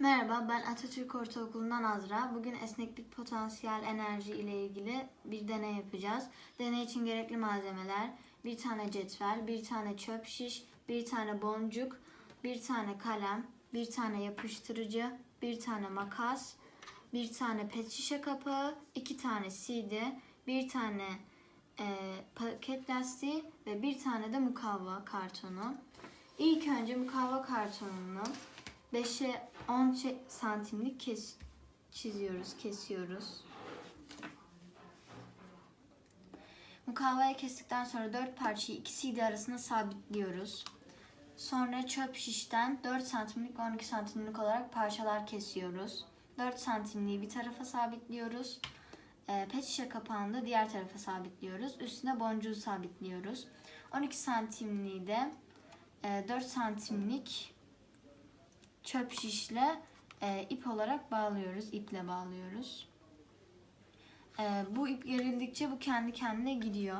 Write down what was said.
Merhaba, ben Atatürk Ortaokulu'ndan Azra. Bugün esneklik potansiyel enerji ile ilgili bir deney yapacağız. Deney için gerekli malzemeler, bir tane cetvel, bir tane çöp şiş, bir tane boncuk, bir tane kalem, bir tane yapıştırıcı, bir tane makas, bir tane pet şişe kapağı, iki tane CD, bir tane e, paket lastiği ve bir tane de mukavva kartonu. İlk önce mukavva kartonunu 5'e 10 çe- santimlik kes çiziyoruz, kesiyoruz. Mukavvayı kestikten sonra 4 parçayı iki CD arasında sabitliyoruz. Sonra çöp şişten 4 santimlik 12 santimlik olarak parçalar kesiyoruz. 4 santimliği bir tarafa sabitliyoruz. E, pet şişe kapağını da diğer tarafa sabitliyoruz. Üstüne boncuğu sabitliyoruz. 12 santimliği de e, 4 santimlik çöp şişle e, ip olarak bağlıyoruz, iple bağlıyoruz. E, bu ip gerildikçe bu kendi kendine gidiyor.